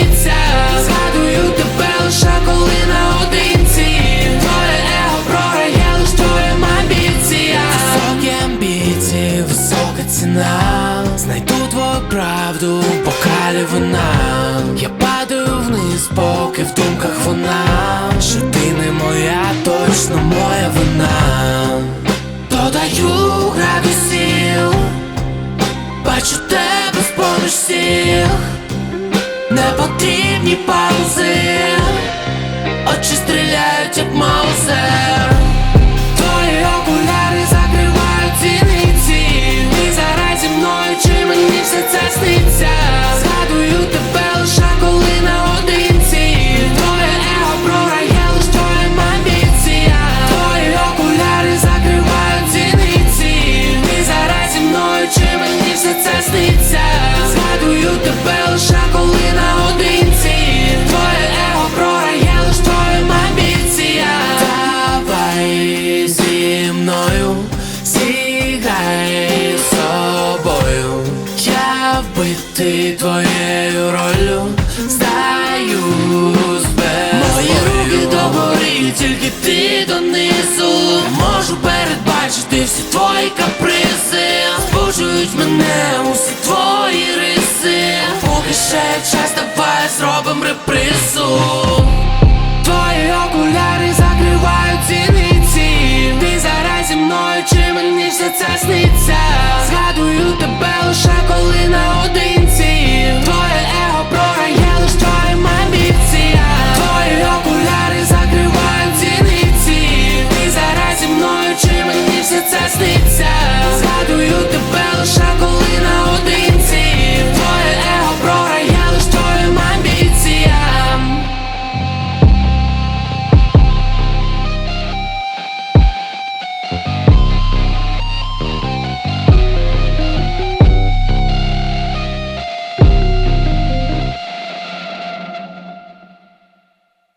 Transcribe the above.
криється, згадую тебе лише коли наодинці. Твоє его програє, лиш твоя амбіція Високі амбіції, висока ціна. Знайду твою правду, покалі вона. Я падаю вниз, поки в думках вона. Що ти не моя, точно моя вона. Додаю градусів, бачу тебе з поміж всіх не потрібні паузи, очі стріляють, як маузер. Твої окуляри закривають зіниці Ти зараз зі мною, чи мені все це сниться вбитий твоєю ролью, здаю без Мої руки догорі, тільки ти донизу. Можу передбачити всі твої капризи. Збуджують мене усі твої риси. Поки ще час, давай зробим репризу. Твої окуляри закривають зіниці Ти зараз зі мною, чи мені все це сниться to test